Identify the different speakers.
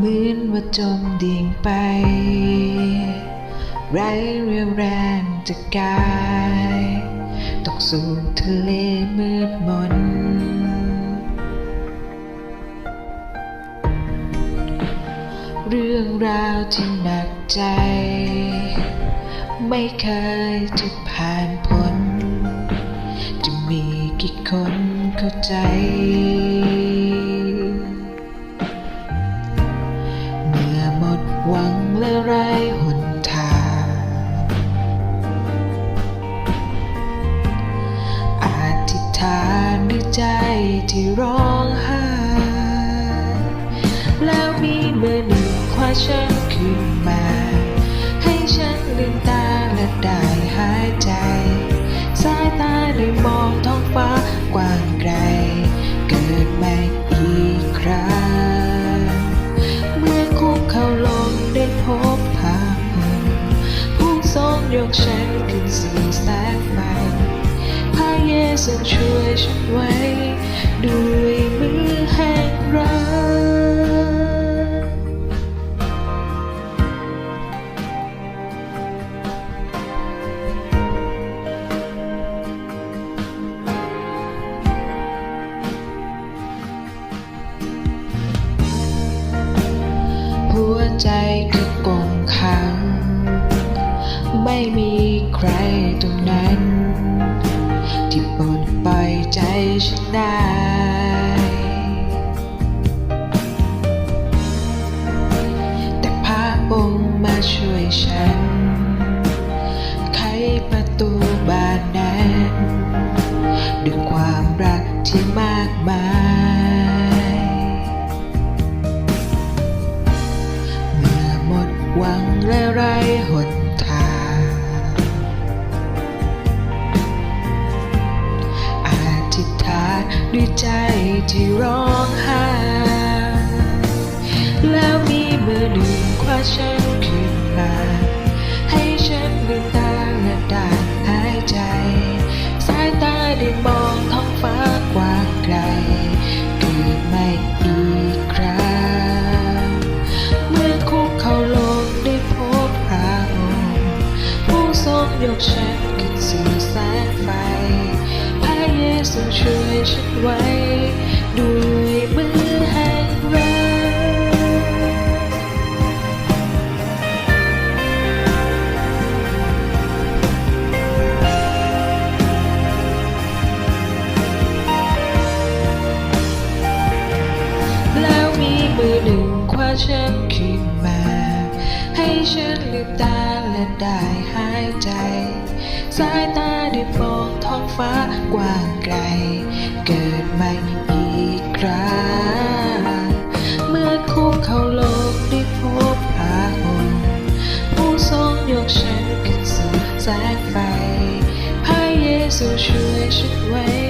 Speaker 1: เหมือนว่าจมดิ่งไป ไร้เรียวแรงจากกาย ตกสู่ทะเลมืดมน เรื่องราวที่หนักใจ ไม่เคยจะผ่านพ้น จะมีกี่คนเข้าใจ หวังและไร้หนทางอธิษฐานด้วยใจที่ร้องไห้แล้วมีมือหนึ่งคว้าฉันขึ้นมา ยกฉันขึ้นสู่แสงไฟพระเยซูช่วยฉันไว้ ด้วยมือแห่งรักหัวใจคือ ฉันได้ แต่พระองค์มาช่วยฉัน ไขประตูบานนั้นด้วยความรักที่มากมาย เมื่อหมดหวังและไร้ ด้วยใจที่ร้องไห้แล้วมีมือหนึ่งคว้าฉันขึ้นมา ให้ฉันลืมตาและได้หายใจ สายตาได้มองท้องฟ้ากว้างไกลเกิดใหม่อีกครั้งเมื่อคุกเขาลงได้พบพระองค์ผู้ทรงยกฉันขึ้นสู่แสงไฟ เยซูช่วยฉันไว้ด้วยมือแห่งรักแล้วมีมือหนึ่งคว้าฉันขึ้นมา ให้ฉันลืมตาและได้หายใจ สายตาได้มองท้องฟ้ากว้างไกล เกิดใหม่อีกครั้งเมื่อคุกเข้าโลกได้พบพระองค์ผู้ทรงยกฉันขึ้นสู่แสงไฟพระเยซูช่วยฉันไว้